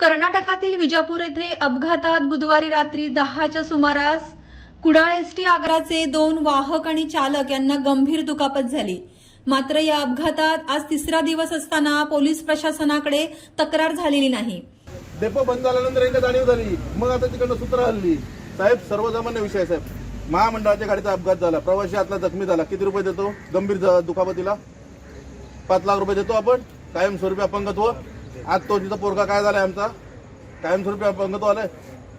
कर्नाटकातील विजापूर येथे अपघातात बुधवारी रात्री दहाच्या सुमारास कुडाळ एस टी आग्राचे दोन वाहक आणि चालक यांना गंभीर दुखापत झाली. मात्र या अपघातात आज तिसरा दिवस असताना पोलीस प्रशासनाकडे तक्रार झालेली नाही. डेपो बंद झाल्यानंतर एकदा जाणीव झाली. मग आता तिकडनं सूत्र हल्ली. साहेब सर्वसामान्य विषय साहेब. महामंडळाच्या गाडीचा अपघात झाला. प्रवासी आतला जखमी झाला. किती रुपये देतो? गंभीर दुखापतीला? पाच लाख रुपये देतो आपण. कायमस्वरूपी अपंगत्व. आज तो तिचा पोरगा काय झालाय आमचा? कायमस्वरूपी अपंगत्व आलाय.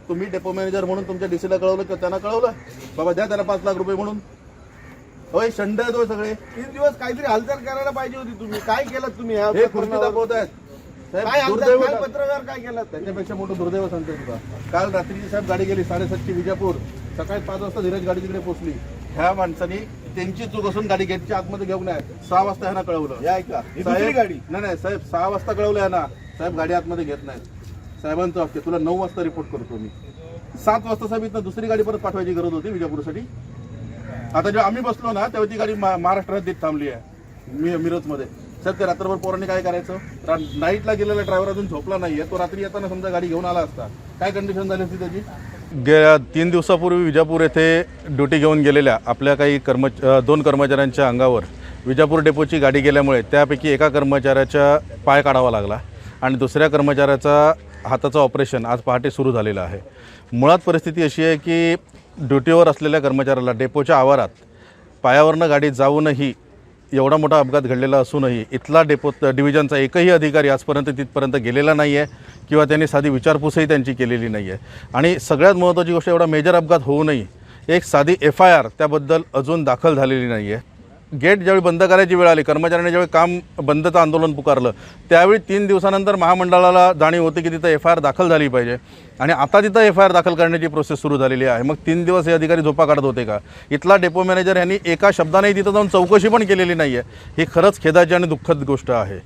तुम्ही डेपो मॅनेजर म्हणून तुमच्या डीसीला कळवलं किंवा त्यांना कळवलं? बाबा द्या त्याला पाच लाख रुपये म्हणून. होय शंड आहेत होय सगळे. तीन दिवस काहीतरी हालचाल करायला पाहिजे होती तुम्ही. काय केलं तुम्ही हे खुर्ची प्रकरणावर? दाखवत आहेत काय साहेब हालचाल दुर्दैव काय पत्रव्यवहार काय केलं? त्याच्यापेक्षा मोठं दुर्दैव सांगतो तुला. काल रात्रीची साहेब गाडी गेली साडेसातची विजापूर. सकाळी पाच वाजता धीरज गाडी तिकडे पोहोचली ह्या माणसानी त्यांची चूक असून गाडी गेटच्या आतमध्ये घेऊन नाही. सहा वाजता ह्यांना कळवलं. या ऐका. ही दुसरी साहेब गाडी. नाही नाही साहेब सहा वाजता कळवलं ह्यांना साहेब गाडी आतमध्ये घेत नाहीत. साहेबांचं वाक्य तुला नऊ वाजता रिपोर्ट करतो मी. सात वाजता साहेब इथं दुसरी गाडी परत पाठवायची गरज होती विजापूरसाठी. आता जेव्हा आम्ही बसलो ना तेव्हा ती गाडी मा- महाराष्ट्रात देत थांबली आहे. मी मिरजमध्ये. साहेब ते रात्रभर पोरांनी काय करायचं? रा- नाईटला गेलेला ड्रायव्हर अजून झोपला नाहीये. तो रात्री येताना समजा गाडी घेऊन आला असता. काय कंडिशन झाली असती त्याची? गेल्या तीन दिवसापूर्वी विजापूर येथे ड्युटी घेऊन गेलेल्या आपल्या काही कर्म दोन कर्मचाऱ्यांच्या अंगावर विजापूर डेपोची गाडी गेल्यामुळे त्यापैकी एका कर्मचाऱ्याचा पाय काढावा लागला आणि दुसऱ्या कर्मचाऱ्याचा हाताचं ऑपरेशन आज पहाटे सुरू झालेलं आहे. मुळात परिस्थिती अशी आहे की ड्युटीवर असलेल्या कर्मचाऱ्याला डेपोच्या आवारात पायावरनं गाडी जाऊनही एवढा मोठा अपघात घडलेला असूनही इथला डेपो डिव्हिजनचा एकही अधिकारी आजपर्यंत तिथपर्यंत गेलेला नाही आहे किंवा त्यांनी साधी विचारपूसही त्यांची केलेली नाही आहे आणि सगळ्यात महत्त्वाची गोष्ट एवढा मेजर अपघात होऊनही एक साधी एफ आय आर त्याबद्दल अजून दाखल झालेली नाही आहे गेट ज्यावेळी बंद करायची वेळ आली कर्मचाऱ्यांनी ज्यावेळी काम बंदचं आंदोलन पुकारलं त्यावेळी तीन दिवसानंतर महामंडळाला जाणीव होती की तिथं एफ आय आर दाखल झाली पाहिजे. आणि आता तिथं एफ आय आर दाखल करण्याची प्रोसेस सुरू झालेली आहे. मग तीन दिवस हे अधिकारी झोपा काढत होते का? इथला डेपो मॅनेजर यांनी एका शब्दानेही तिथं जाऊन चौकशी पण केलेली नाही आहे ही खरंच खेदाची आणि दुःखद गोष्ट आहे.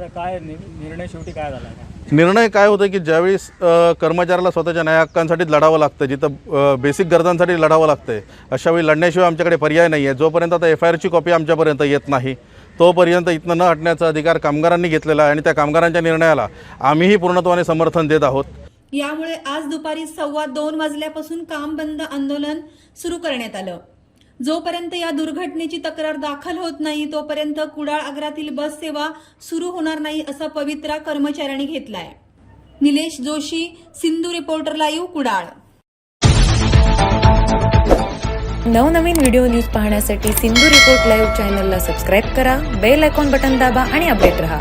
तर काय नि- निर्णय शेवटी काय झाला निर्णय काय होतं की ज्यावेळी अ, कर्मचाऱ्याला स्वतःच्या न्याय हक्कांसाठी लढावं लागतं जिथं बेसिक गरजांसाठी लढावं लागतंय अशा वेळी लढण्याशिवाय आमच्याकडे पर्याय नाही आहे जोपर्यंत आता एफ आय आरची कॉपी आमच्यापर्यंत येत नाही तोपर्यंत इथनं न हटण्याचा अधिकार कामगारांनी घेतलेला आहे आणि त्या कामगारांच्या निर्णयाला आम्हीही पूर्णत्वाने समर्थन देत आहोत. यामुळे आज दुपारी सव्वा दोन वाजल्यापासून काम बंद आंदोलन सुरू करण्यात आलं. जोपर्यंत या दुर्घटनेची तक्रार दाखल होत नाही तोपर्यंत कुडाळ आग्रातील बस सेवा सुरू होणार नाही असा पवित्रा कर्मचाऱ्यांनी घेतलाय. Nilesh Joshi Sindhu reporter live Kudal. नवनवीन व्हिडिओ न्यूज पाहण्यासाठी सिंधू रिपोर्ट लाईव्ह चॅनलला सबस्क्राईब करा बेल आयकॉन बटन दाबा आणि अपडेट रहा.